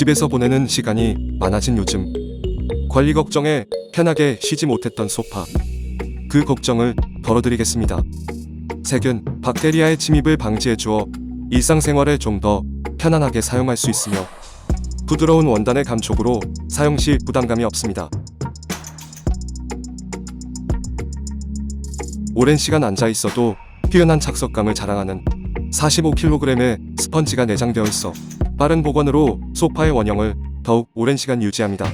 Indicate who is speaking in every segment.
Speaker 1: 집에서 보내는 시간이 많아진 요즘 관리 걱정에 편하게 쉬지 못했던 소파 그 걱정을 덜어드리겠습니다. 세균, 박테리아의 침입을 방지해 주어 일상생활에 좀 더 편안하게 사용할 수 있으며 부드러운 원단의 감촉으로 사용 시 부담감이 없습니다. 오랜 시간 앉아 있어도 뛰어난 착석감을 자랑하는 45kg의 스펀지가 내장되어 있어 빠른 복원으로 소파의 원형을 더욱 오랜 시간 유지합니다.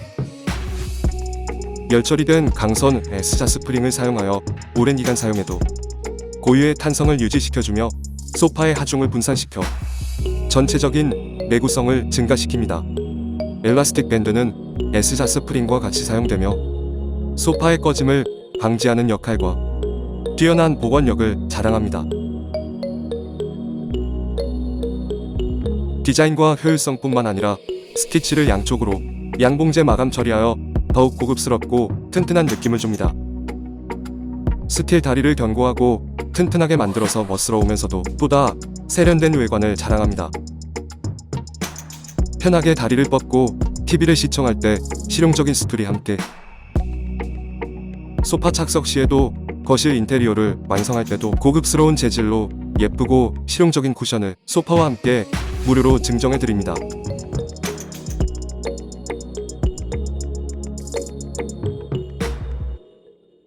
Speaker 1: 열처리 된 강선 S자 스프링을 사용하여 오랜 기간 사용해도 고유의 탄성을 유지시켜주며 소파의 하중을 분산시켜 전체적인 내구성을 증가시킵니다. 엘라스틱 밴드는 S자 스프링과 같이 사용되며 소파의 꺼짐을 방지하는 역할과 뛰어난 복원력을 자랑합니다. 디자인과 효율성뿐만 아니라 스티치를 양쪽으로 양봉제 마감 처리하여 더욱 고급스럽고 튼튼한 느낌을 줍니다. 스틸 다리를 견고하고 튼튼하게 만들어서 멋스러우면서도 보다 세련된 외관을 자랑합니다. 편하게 다리를 뻗고 TV를 시청할 때 실용적인 스툴이 함께 소파 착석 시에도 거실 인테리어를 완성할 때도 고급스러운 재질로 예쁘고 실용적인 쿠션을 소파와 함께 무료로 증정해 드립니다.